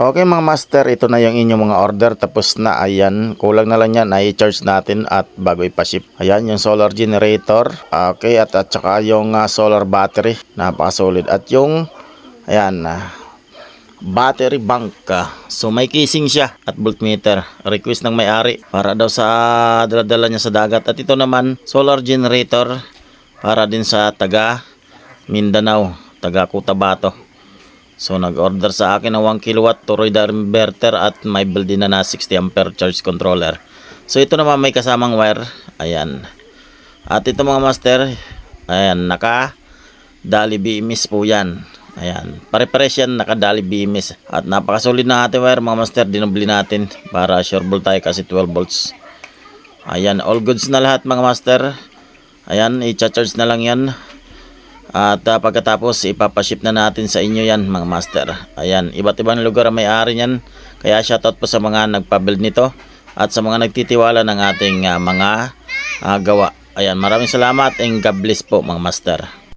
Okay mga master, ito na yung inyong mga order. Tapos na, ayan. Kulang na lang yan. i-charge natin at bago ipaship. Ayan, yung solar generator. Okay, at, at saka yung ah, solar battery. Napakasolid. At yung, ayan, ah, battery bank. ah. So may casing siya at voltmeter. Request ng may-ari para daw sa daladala niya sa dagat. At ito naman, solar generator para din sa taga Mindanao, taga Cotabato. So nag-order sa akin ng 1 kilowatt Toroid inverter at may build din na na 60 ampere charge controller. So ito naman may kasamang wire. Ayan. At ito mga master, ayan, naka Dali BMS po yan. Ayan. Pare-pares yan, nakadali BMS. At napakasolid na ating wire mga master. Dinubli natin para sure ball tayo kasi 12 volts. Ayan, all goods na lahat mga master. Ayan, i-charge na lang yan. At ah, pagkatapos ipapaship na natin sa inyo yan mga master. Ayan, iba't ibang lugar may-ari niyan. Kaya shoutout po sa mga nagpa-build nito at sa mga nagtitiwala ng ating ah, mga ah, gawa. Ayan, maraming salamat and God bless po mga master.